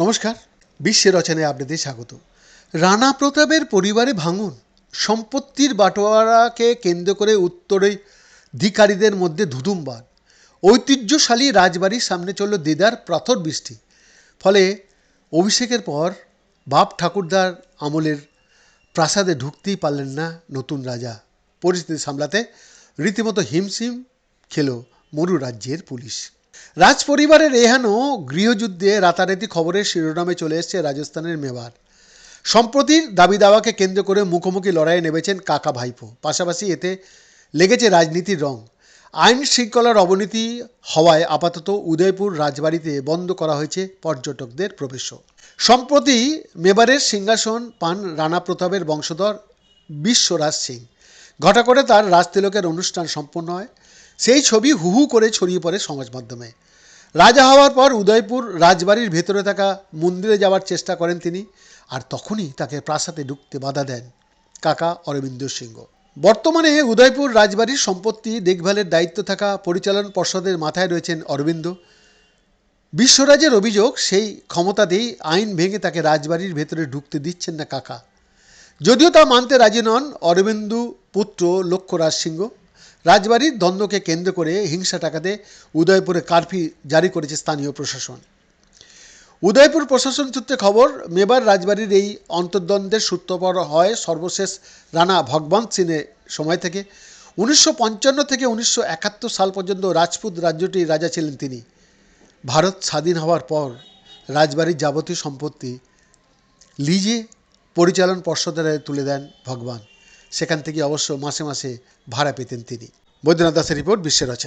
নমস্কার, বিশ্বের রচনায় আপনাদের স্বাগত। রানা প্রতাপের পরিবারে ভাঙন, সম্পত্তির বাটোয়ারাকে কেন্দ্র করে উত্তরে ধিকারীদের মধ্যে ধুধুমবাদ ঐতিহ্যশালী রাজবাড়ির সামনে চলল দেদার পাথর বৃষ্টি। ফলে অভিষেকের পর বাপ ঠাকুরদার আমলের প্রাসাদে ঢুকতেই পারলেন না নতুন রাজা। পরিস্থিতি সামলাতে রীতিমতো হিমশিম খেল মরু রাজ্যের পুলিশ। রাজ পরিবারের এহেন গৃহযুদ্ধে রাতারাতি খবরের শিরোনামে চলে এসেছে রাজস্থানের মেবার। সম্প্রতির দাবি দাওয়াকে কেন্দ্র করে মুখোমুখি লড়াইয়ে নেমেছেন কাকা ভাইপো। পাশাপাশি এতে লেগেছে রাজনীতির রং। আইন শৃঙ্খলার অবনতি হওয়ায় আপাতত উদয়পুর রাজবাড়িতে বন্ধ করা হয়েছে পর্যটকদের প্রবেশও। সম্প্রতি মেবারের সিংহাসন পান রানা প্রতাপের বংশধর বিশ্বরাজ সিং। ঘটা করে তার রাজতিলকের অনুষ্ঠান সম্পন্ন হয়। সেই ছবি হুহু করে ছড়িয়ে পড়ে সমাজ মাধ্যমে। রাজা হওয়ার পর উদয়পুর রাজবাড়ির ভেতরে থাকা মন্দিরে যাওয়ার চেষ্টা করেন তিনি আর তখনই তাকে প্রাসাদে ঢুকতে বাধা দেন কাকা অরবিন্দ সিংহ। বর্তমানে উদয়পুর রাজবাড়ির সম্পত্তি দেখভালের দায়িত্ব থাকা পরিচালন পর্ষদের মাথায় রয়েছেন অরবিন্দ। বিশ্বরাজের অভিযোগ, সেই ক্ষমতাতেই আইন ভেঙে তাকে রাজবাড়ির ভেতরে ঢুকতে দিচ্ছেন না কাকা। যদিও তা মানতে রাজি নন, অরবিন্দু পুত্র লক্ষ্যরাজ সিংহ। রাজবাড়ির দ্বন্দ্বকে কেন্দ্র করে হিংসা টাকাতে উদয়পুরে কারফি জারি করেছে স্থানীয় প্রশাসন। উদয়পুর প্রশাসন সূত্রে খবর, মেবার রাজবাড়ির এই অন্তর্দ্বন্দ্বের সূত্রপর হয় সর্বশেষ রানা ভগবন্ত সিংয়ের সময় থেকে। উনিশশো পঞ্চান্ন থেকে উনিশশো একাত্তর সাল পর্যন্ত রাজপুত রাজ্যটির রাজা ছিলেন তিনি। ভারত স্বাধীন হওয়ার পর রাজবাড়ির যাবতীয় সম্পত্তি, লিজে পরিচালন পর্ষদের তুলে দেন ভগবান। সেখান থেকে অবশ্য মাসে মাসে ভাড়া পেতেন তিনি। বৈদ্যনাথ দাসের রিপোর্ট বিশ্বের রচনা।